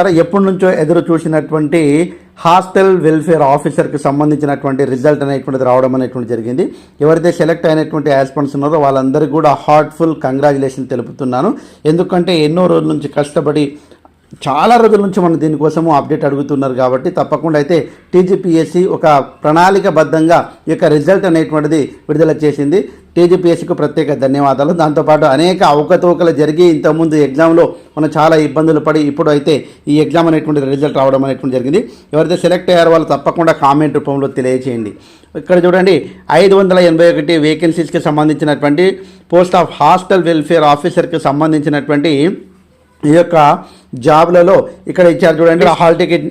ఎప్పటి నుంచో ఎదురు చూసినటువంటి హాస్టల్ వెల్ఫేర్ ఆఫీసర్కి సంబంధించినటువంటి రిజల్ట్ అనేటువంటిది రావడం అనేటువంటి జరిగింది. ఎవరైతే సెలెక్ట్ అయినటువంటి యాస్పన్స్ ఉన్నారో వాళ్ళందరికీ కూడా హార్ట్ఫుల్ కంగ్రాచులేషన్ తెలుపుతున్నాను. ఎందుకంటే ఎన్నో రోజుల నుంచి కష్టపడి చాలా రోజుల నుంచి మనం దీనికోసము అప్డేట్ అడుగుతున్నారు కాబట్టి తప్పకుండా అయితే టీజీపీఎస్సీ ఒక ప్రణాళికబద్ధంగా ఈ యొక్క రిజల్ట్ అనేటువంటిది విడుదల చేసింది. టీజీపీఎస్సికి ప్రత్యేక ధన్యవాదాలు. దాంతోపాటు అనేక అవకతవకలు జరిగి ఇంతకుముందు ఎగ్జామ్లో మనం చాలా ఇబ్బందులు పడి ఇప్పుడు అయితే ఈ ఎగ్జామ్ అనేటువంటి రిజల్ట్ రావడం అనేటువంటి జరిగింది. ఎవరైతే సెలెక్ట్ అయ్యారో వాళ్ళు తప్పకుండా కామెంట్ రూపంలో తెలియజేయండి ఇక్కడ చూడండి ఐదు వందల ఎనభై ఒకటి వేకెన్సీస్కి సంబంధించినటువంటి పోస్ట్ ఆఫ్ హాస్టల్ వెల్ఫేర్ ఆఫీసర్కి సంబంధించినటువంటి ఈ యొక్క జాబ్లలో ఇక్కడ ఇచ్చారు చూడండి హాల్ టికెట్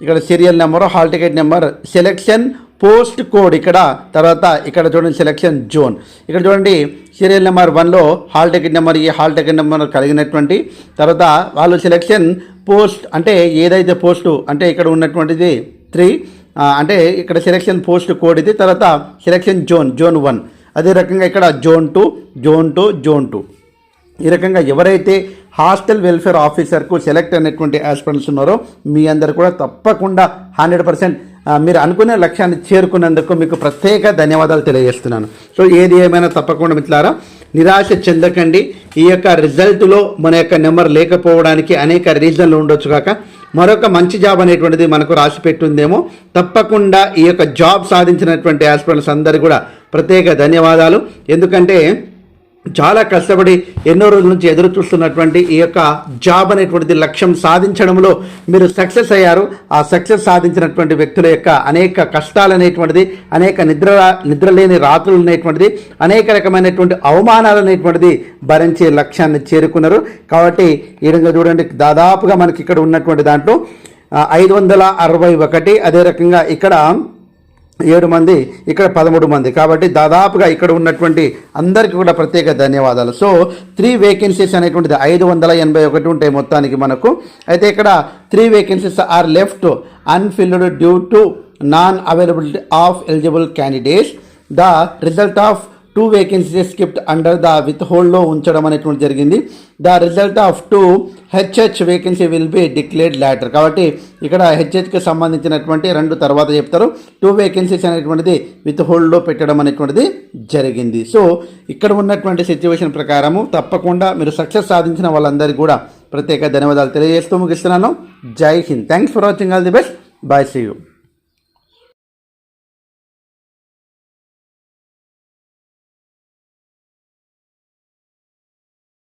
ఇక్కడ serial number hall ticket number selection post code ఇక్కడ తర్వాత ఇక్కడ చూడండి సెలెక్షన్ జోన్ ఇక్కడ చూడండి సీరియల్ నెంబర్ వన్లో హాల్ టికెట్ నెంబర్ ఈ హాల్ టికెట్ నెంబర్ కలిగినటువంటి తర్వాత వాళ్ళు సెలెక్షన్ పోస్ట్ అంటే ఏదైతే పోస్టు అంటే ఇక్కడ ఉన్నటువంటిది త్రీ అంటే ఇక్కడ సెలెక్షన్ పోస్ట్ కోడ్ ఇది తర్వాత సెలెక్షన్ జోన్ జోన్ వన్ అదే రకంగా ఇక్కడ zone two zone two zone two ఈ రకంగా ఎవరైతే హాస్టల్ వెల్ఫేర్ ఆఫీసర్కు సెలెక్ట్ అయినటువంటి ఆస్పిరెంట్స్ ఉన్నారో మీ అందరు కూడా తప్పకుండా హండ్రెడ్ పర్సెంట్ మీరు అనుకునే లక్ష్యాన్ని చేరుకున్నందుకు మీకు ప్రత్యేక ధన్యవాదాలు తెలియజేస్తున్నాను. సో ఏది ఏమైనా తప్పకుండా మిత్రులారా నిరాశ చెందకండి. ఈ యొక్క రిజల్ట్లో మన యొక్క నెంబర్ లేకపోవడానికి అనేక రీజన్లు ఉండొచ్చు కాక మరొక మంచి జాబ్ అనేటువంటిది మనకు రాసి పెట్టుందేమో. తప్పకుండా ఈ యొక్క జాబ్ సాధించినటువంటి ఆస్పిరెంట్స్ అందరు కూడా ప్రత్యేక ధన్యవాదాలు. ఎందుకంటే చాలా కష్టపడి ఎన్నో రోజుల నుంచి ఎదురు చూస్తున్నటువంటి ఈ యొక్క జాబ్ అనేటువంటిది లక్ష్యం సాధించడంలో మీరు సక్సెస్ అయ్యారు. ఆ సక్సెస్ సాధించినటువంటి వ్యక్తుల యొక్క అనేక కష్టాలు అనేటువంటిది అనేక నిద్ర నిద్రలేని రాత్రులు అనేటువంటిది అనేక రకమైనటువంటి అవమానాలు అనేటువంటిది భరించే లక్ష్యాన్ని చేరుకున్నారు. కాబట్టి ఈ విధంగా చూడండి దాదాపుగా మనకి ఇక్కడ ఉన్నటువంటి దాంట్లో ఐదు వందల అరవై ఒకటి అదే రకంగా ఇక్కడ ఏడు మంది ఇక్కడ పదమూడు మంది. కాబట్టి దాదాపుగా ఇక్కడ ఉన్నటువంటి అందరికీ కూడా ప్రత్యేక ధన్యవాదాలు. సో త్రీ వేకెన్సీస్ అనేటువంటిది ఐదు వందల ఎనభై ఒకటి ఉంటాయి మొత్తానికి మనకు. అయితే ఇక్కడ three vacancies are left unfilled due to non availability of eligible candidates the result of two vacancies skipped under the with హోల్డ్లో ఉంచడం అనేటువంటి జరిగింది. The result of two HH vacancy will be declared later కాబట్టి ఇక్కడ హెచ్హెచ్కి సంబంధించినటువంటి రెండు తర్వాత చెప్తారు. టూ వేకెన్సీస్ అనేటువంటిది విత్ హోల్డ్లో పెట్టడం అనేటువంటిది జరిగింది. సో ఇక్కడ ఉన్నటువంటి సిచ్యువేషన్ ప్రకారము తప్పకుండా మీరు సక్సెస్ సాధించిన వాళ్ళందరికీ కూడా ప్రత్యేక ధన్యవాదాలు తెలియజేస్తూ ముగిస్తున్నాను. జై Hind. Thanks for watching all the best bye see you